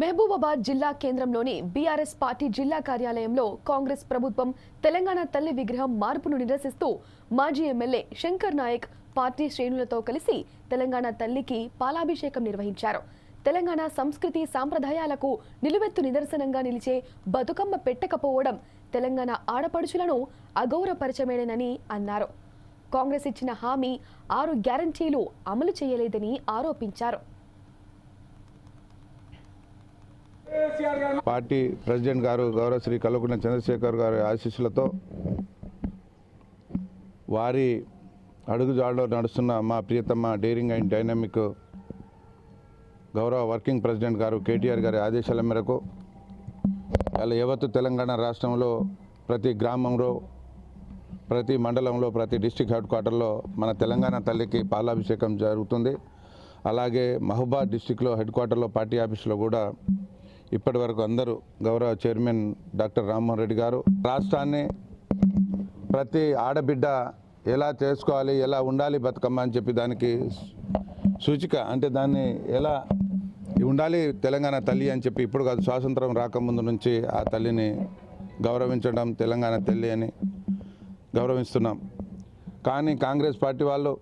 మహబూబాబాద్ జిల్లా కేంద్రంలోని BRS party జిల్లా కార్యాలయంలో కాంగ్రెస్ ప్రభుత్వం తెలంగాణ తల్లి విగ్రహం మార్పును నిరసిస్తూ మాజీ ఎమ్మెల్యే శంకర్ నాయక్ పార్టీ శ్రేణులతో కలిసి తెలంగాణ తల్లికి పాలాభిషేకం నిర్వహించారు. తెలంగాణ సంస్కృతి సాంప్రదాయాలకు నిలువెత్తు నిదర్శనంగా నిలిచే బతుకమ్మ పెట్టకపోవడం తెలంగాణ ఆడపడుచులను అగౌరవపరచమేనని అన్నారు. కాంగ్రెస్ ఇచ్చిన హామీ ఆరు గ్యారంటీలు అమలు చేయలేదని ఆరోపించారు. పార్టీ ప్రెసిడెంట్ గారు గౌరవ శ్రీ కల్వకుంట్ల చంద్రశేఖర్ గారి ఆశీస్సులతో వారి అడుగుజాడలో నడుస్తున్న మా ప్రియతమ డేరింగ్ అండ్ డైనమిక్ గౌరవ వర్కింగ్ ప్రెసిడెంట్ గారు కేటీఆర్ గారి ఆదేశాల మేరకు అలా యావత్తు తెలంగాణ రాష్ట్రంలో ప్రతి గ్రామంలో ప్రతి మండలంలో ప్రతి డిస్టిక్ హెడ్ క్వార్టర్లో మన తెలంగాణ తల్లికి పాలాభిషేకం జరుగుతుంది. అలాగే మహబూబాద్ డిస్టిక్లో హెడ్ క్వార్టర్లో పార్టీ ఆఫీసులో కూడా ఇప్పటి వరకు అందరూ గౌరవ చైర్మన్ డాక్టర్ రామ్మోహన్ రెడ్డి గారు రాష్ట్రాన్ని ప్రతి ఆడబిడ్డ ఎలా చేసుకోవాలి ఎలా ఉండాలి బతుకమ్మ అని చెప్పి దానికి సూచిక అంటే దాన్ని ఎలా ఉండాలి తెలంగాణ తల్లి అని చెప్పి ఇప్పుడు కాదు స్వాతంత్రం రాకముందు నుంచి ఆ తల్లిని గౌరవించడం తెలంగాణ తల్లి అని గౌరవిస్తున్నాం. కానీ కాంగ్రెస్ పార్టీ వాళ్ళు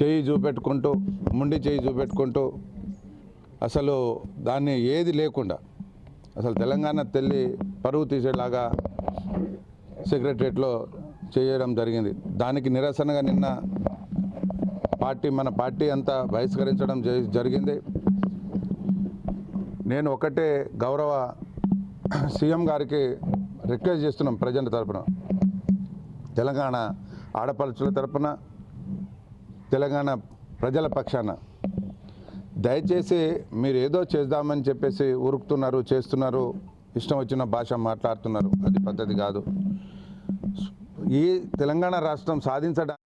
చేయి చూపెట్టుకుంటూ ముండి చేయి చూపెట్టుకుంటూ అసలు దాన్ని ఏది లేకుండా అసలు తెలంగాణ తల్లి పరువు తీసేలాగా సెక్రటరియట్లో చేయడం జరిగింది. దానికి నిరసనగా నిన్న పార్టీ మన పార్టీ అంతా బహిష్కరించడం జరిగింది. నేను ఒకటే గౌరవ సీఎం గారికి రిక్వెస్ట్ చేస్తున్నాం ప్రజల తరపున. తెలంగాణ ఆడపడుచుల తరపున తెలంగాణ ప్రజల పక్షాన. దయచేసి మీరు ఏదో చేద్దామని చెప్పేసి ఉరుకుతున్నారు చేస్తున్నారు ఇష్టం వచ్చిన భాష మాట్లాడుతున్నారు. అది పద్ధతి కాదు. ఈ తెలంగాణ రాష్ట్రం సాధించడానికి